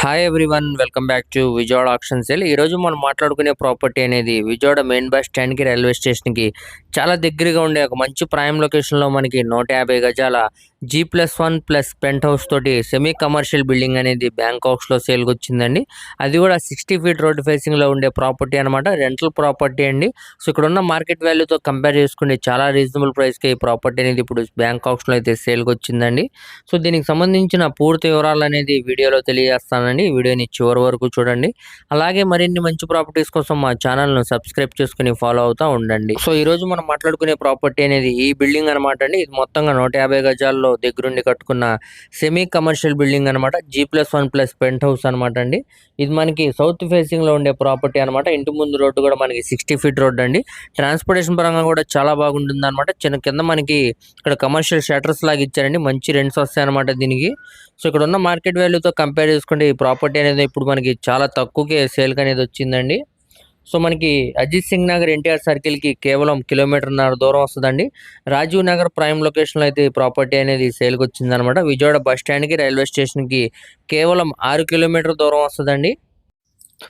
Hi everyone welcome back to Vijayawada option sale ఈరోజు మనం మాట్లాడుకునే ప్రాపర్టీ అనేది విజయవాడ మెయిన్ బస్ స్టాండ్కి రైల్వే స్టేషన్కి చాలా దగ్గరగా ఉండే ఒక మంచి ప్రైమ్ లొకేషన్లో మనకి నూట యాభై గజాల G plus one plus penthouse తోటి సెమీ కమర్షియల్ బిల్డింగ్ అనేది బ్యాంకాక్స్లో సేల్కి వచ్చిందండి అది కూడా సిక్స్టీ ఫీట్ రోడ్ ఫేసింగ్లో ఉండే ప్రాపర్టీ అనమాట రెంటల్ ప్రాపర్టీ అండి. సో ఇక్కడ ఉన్న మార్కెట్ వాల్యూతో కంపేర్ చేసుకుంటే చాలా రీజనబుల్ ప్రైస్కి ఈ ప్రాపర్టీ అనేది ఇప్పుడు బ్యాంకాక్స్లో అయితే సేల్కి వచ్చిందండి సో దీనికి సంబంధించిన పూర్తి వివరాలు అనేది వీడియోలో తెలియజేస్తానండి. వీడియోని చివరి వరకు చూడండి. అలాగే మరిన్ని మంచి ప్రాపర్టీస్ కోసం మా ఛానల్ను సబ్స్క్రైబ్ చేసుకుని ఫాలో అవుతూ ఉండండి. సో ఈరోజు మనం మాట్లాడుకునే ప్రాపర్టీ అనేది ఈ బిల్డింగ్ అనమాట అండి. ఇది మొత్తంగా నూట యాభై గజాల్లో దగ్గరుండి కట్టుకున్న సెమీ కమర్షియల్ బిల్డింగ్ అనమాట G plus one plus penthouse అనమాట అండి. ఇది మనకి సౌత్ ఫేసింగ్లో ఉండే ప్రాపర్టీ అనమాట ఇంటి ముందు రోడ్డు కూడా మనకి సిక్స్టీ ఫీట్ రోడ్ అండి. ట్రాన్స్పోర్టేషన్ పరంగా కూడా చాలా బాగుంటుంది అనమాట చిన్న కింద మనకి ఇక్కడ కమర్షియల్ షటర్స్ లాగా ఇచ్చారండి. మంచి రెంట్స్ వస్తాయి అనమాట దీనికి. సో ఇక్కడ ఉన్న మార్కెట్ వాల్యూతో కంపేర్ చేసుకుంటే ఈ ప్రాపర్టీ అనేది ఇప్పుడు మనకి చాలా తక్కువకే సేల్కి అనేది వచ్చిందండి. సో మనకి అజిత్ సింగ్ నగర్ ఎన్టీఆర్ సర్కిల్కి కేవలం కిలోమీటర్న్నర దూరం వస్తుందండి. రాజీవ్ నగర్ ప్రైమ్ లొకేషన్లో అయితే ఈ ప్రాపర్టీ అనేది సేల్కి వచ్చిందనమాట విజయవాడ బస్ స్టాండ్కి రైల్వే స్టేషన్కి కేవలం ఆరు కిలోమీటర్ దూరం వస్తుందండి.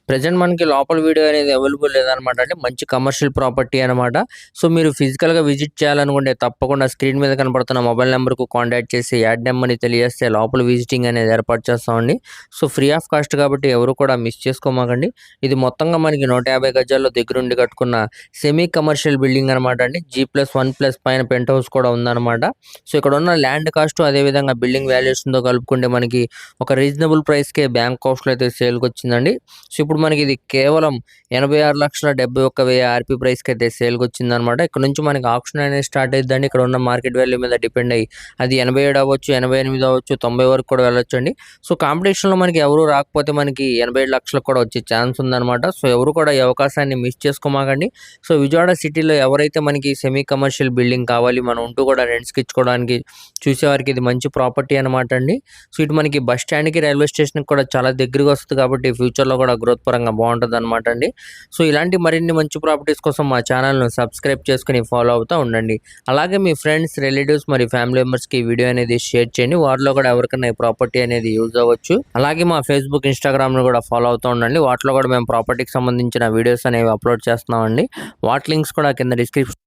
ప్రజెంట్ మనకి లోపల వీడియో అనేది అవైలబుల్ లేదనమాట. అంటే మంచి కమర్షియల్ ప్రాపర్టీ అనమాట. సో మీరు ఫిజికల్గా విజిట్ చేయాలనుకుంటే తప్పకుండా స్క్రీన్ మీద కనపడుతున్న మొబైల్ నెంబర్కు కాంటాక్ట్ చేసి యాడ్ నెంబర్ని తెలియజేస్తే లోపల విజిటింగ్ అనేది ఏర్పాటు చేస్తామండి. సో ఫ్రీ ఆఫ్ కాస్ట్ కాబట్టి ఎవరు కూడా మిస్ చేసుకోమాకండి. ఇది మొత్తంగా మనకి నూట యాభై గజాల్లో దగ్గరుండి కట్టుకున్న సెమీ కమర్షియల్ బిల్డింగ్ అనమాట అండి. జీ ప్లస్ వన్ ప్లస్ పైన పెంట్ హౌస్ కూడా ఉందన్నమాట సో ఇక్కడ ఉన్న ల్యాండ్ కాస్ట్ అదేవిధంగా బిల్డింగ్ వాల్యుయేషన్తో కలుపుకుంటే మనకి ఒక రీజనబుల్ ప్రైస్కే బ్యాంక్ కాస్ట్లో అయితే సేల్కి వచ్చిందండి సో ఇప్పుడు మనకి ఇది కేవలం ఎనభై ఆరు లక్షల డెబ్బై ఒక్క వెయ్యి ఆర్పీ ప్రైస్కి అయితే సేల్కి వచ్చిందనమాట ఇక్కడ నుంచి మనకి ఆప్షన్ అనేది స్టార్ట్ అయిద్దండి. ఇక్కడ ఉన్న మార్కెట్ వాల్యూ మీద డిపెండ్ అయ్యి అది ఎనభై ఏడు అవ్వచ్చు ఎనభై ఎనిమిది అవ్వచ్చు తొంభై వరకు కూడా వెళ్ళొచ్చు అండి సో కాంపిటీషన్లో మనకి ఎవరు రాకపోతే మనకి ఎనభై ఏడు లక్షలకు కూడా వచ్చే ఛాన్స్ ఉందన్నమాట. సో ఎవరు కూడా ఈ అవకాశాన్ని మిస్ చేసుకోమాకండి. సో విజయవాడ సిటీలో ఎవరైతే మనకి సెమీ కమర్షియల్ బిల్డింగ్ కావాలి మనం ఉంటూ కూడా రెంట్స్కి ఇచ్చుకోవడానికి చూసేవారికి ఇది మంచి ప్రాపర్టీ అనమాట అండి. సో ఇటు మనకి బస్ స్టాండ్కి రైల్వే స్టేషన్కి కూడా చాలా దగ్గరగా వస్తుంది కాబట్టి ఫ్యూచర్లో కూడా గ్రోత్ పరంగా బాగుంటుంది అనమాట అండి. సో ఇలాంటి మరిన్ని మంచి ప్రాపర్టీస్ కోసం మా ఛానల్ను సబ్స్క్రైబ్ చేసుకుని ఫాలో అవుతూ ఉండండి. అలాగే మీ ఫ్రెండ్స్ రిలేటివ్స్ మరి ఫ్యామిలీ మెంబర్స్కి ఈ వీడియో అనేది షేర్ చేయండి. వాటిలో కూడా ఎవరికైనా ఈ ప్రాపర్టీ అనేది యూజ్ అవ్వచ్చు. అలాగే మా ఫేస్బుక్ ఇన్స్టాగ్రామ్ను కూడా ఫాలో అవుతూ ఉండండి. వాటిలో కూడా మేము ప్రాపర్టీకి సంబంధించిన వీడియోస్ అనేవి అప్లోడ్ చేస్తున్నామండి. వాటి లింక్స్ కూడా కింద డిస్క్రిప్షన్